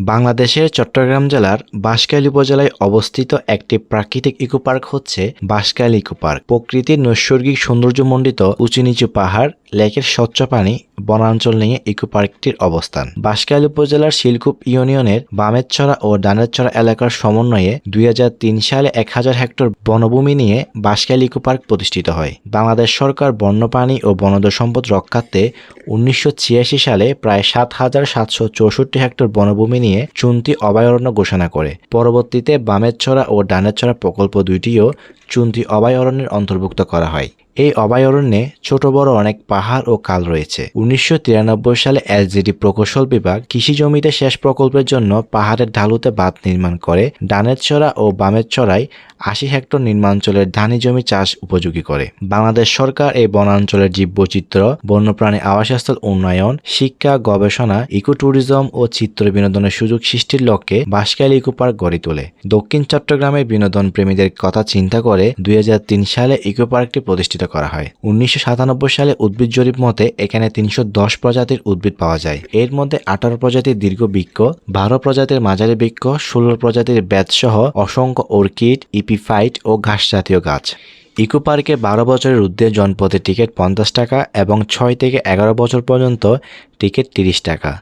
বাংলাদেশের চট্টগ্রাম জেলার বাঁশখালী উপজেলায় অবস্থিত একটি প্রাকৃতিক ইকো পার্ক হচ্ছে বাঁশখালী ইকো পার্ক প্রকৃতির নৈসর্গিক সৌন্দর্যমণ্ডিত উঁচু নিচু পাহাড়, লেকের স্বচ্ছ পানি বনাঞ্চল নিয়ে ইকো পার্কটির অবস্থান। বাঁশখালী উপজেলার শিলকুপ ইউনিয়নের বামেরছড়া ও ডানেরছড়া এলাকার সমন্বয়ে দুই হাজার তিন সালে এক হাজার হেক্টর বনভূমি নিয়ে বাঁশখালী ইকো পার্ক প্রতিষ্ঠিত হয়। বাংলাদেশ সরকার বন্যপ্রাণী ও বনজ সম্পদ রক্ষার্থে উনিশশো সালে প্রায় সাত হাজার সাতশো চৌষট্টি হেক্টর বনভূমি নিয়ে চুনতি অভয়ারণ্য ঘোষণা করে। পরবর্তীতে বামেরছড়া ও ডানেরছড়া প্রকল্প দুইটিও চুনতি অভয়ারণ্যের অন্তর্ভুক্ত করা হয়। এই অভয়ারণ্যে ছোট বড় অনেক পাহাড় ও কাল রয়েছে। উনিশশো তিরানব্বই সালে এলজিডি প্রকৌশল বিভাগ কৃষি জমিতে শেষ প্রকল্পের জন্য পাহাড়ের ঢালুতে বাঁধ নির্মাণ করে ডানেরছড়া ও বামেরছড়ায় আশি হেক্টর নির্মাঞ্চলের ধানি জমি চাষ উপযোগী করে। বাংলাদেশ সরকার এই বনাঞ্চলের জীববৈচিত্র্য, বন্যপ্রাণী আবাসস্থল উন্নয়ন, শিক্ষা, গবেষণা ইকো ট্যুরিজম ও চিত্র বিনোদনের সুযোগ সৃষ্টির লক্ষ্যে বাঁশখালী ইকো পার্ক গড়ে তোলে। দক্ষিণ চট্টগ্রামের বিনোদন প্রেমীদের কথা চিন্তা করে দুই হাজার তিন সালে ইকো পার্কটি প্রতিষ্ঠিত করা হয়। উনিশশো সাতানব্বই সালে উদ্ভিদ জরিপ মতে এখানে তিনশো দশ প্রজাতির উদ্ভিদ পাওয়া যায়। এর মধ্যে আঠারো প্রজাতির দীর্ঘ বৃক্ষ, বারো প্রজাতির মাঝারি বৃক্ষ, ষোলো প্রজাতির বেতসহ অসংখ্য অর্কিড, ইপিফাইট ও ঘাস জাতীয় গাছ। ইকো পার্কে বারো বছরের ঊর্ধ্বে জনপথে টিকিট পঞ্চাশ টাকা এবং ছয় থেকে এগারো বছর পর্যন্ত টিকিট তিরিশ টাকা।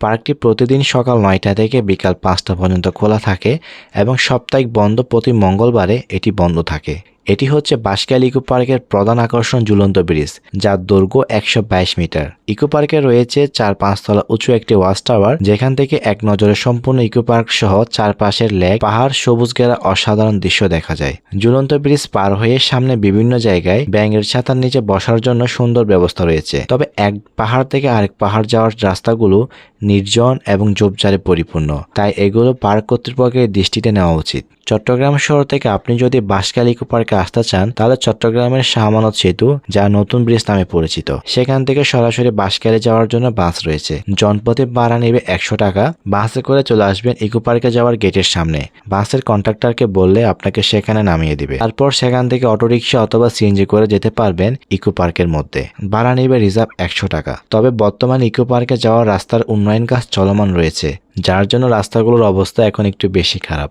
পার্কটি প্রতিদিন সকাল নয়টা থেকে বিকাল পাঁচটা পর্যন্ত খোলা থাকে এবং সাপ্তাহিক বন্ধ প্রতি মঙ্গলবারে এটি বন্ধ থাকে। এটি হচ্ছে বাঁশখালী ইকো পার্কের প্রধান আকর্ষণ ঝুলন্ত ব্রিজ, যার দৈর্ঘ্য একশো বাইশ মিটার। ইকো পার্কে রয়েছে চার পাঁচতলা উঁচু একটি ওয়াচ টাওয়ার, যেখান থেকে এক নজরে সম্পূর্ণ ইকো পার্ক সহ চারপাশের লেক, পাহাড় সবুজ ঘেরা অসাধারণ দৃশ্য দেখা যায়। ঝুলন্ত ব্রিজ পার হয়ে সামনে বিভিন্ন জায়গায় ব্যাঙের ছাতার নিচে বসার জন্য সুন্দর ব্যবস্থা রয়েছে। তবে এক পাহাড় থেকে আরেক পাহাড় যাওয়ার রাস্তাগুলো নির্জন এবং ঝোপঝাড়ে পরিপূর্ণ। তাই এগুলো পার্ক কর্তৃপক্ষের দৃষ্টিতে নেওয়া উচিত। চট্টগ্রাম শহর থেকে আপনি যদি বাঁশখালী ইকো পার্কে আসতে চান, তাহলে চট্টগ্রামের শাহমানত সেতু, যা নতুন ব্রিজ নামে পরিচিত। সেখান থেকে সরাসরি বাঁশখালী যাওয়ার জন্য বাস রয়েছে। জনপথে ভাড়া নেবে একশো টাকা। বাসে করে চলে আসবেন ইকো পার্কে যাওয়ার গেটের সামনে। বাসের কন্ট্রাক্টরকে বললে আপনাকে সেখানে নামিয়ে দিবে। তারপর সেখান থেকে অটোরিকশা অথবা সিএনজি করে যেতে পারবেন ইকো পার্কের মধ্যে। ভাড়া নেবে রিজার্ভ একশো টাকা। তবে বর্তমান ইকো পার্কে যাওয়ার রাস্তার উন্নয়ন কাজ চলমান রয়েছে যার জন্য রাস্তাগুলোর অবস্থা এখন একটু বেশি খারাপ।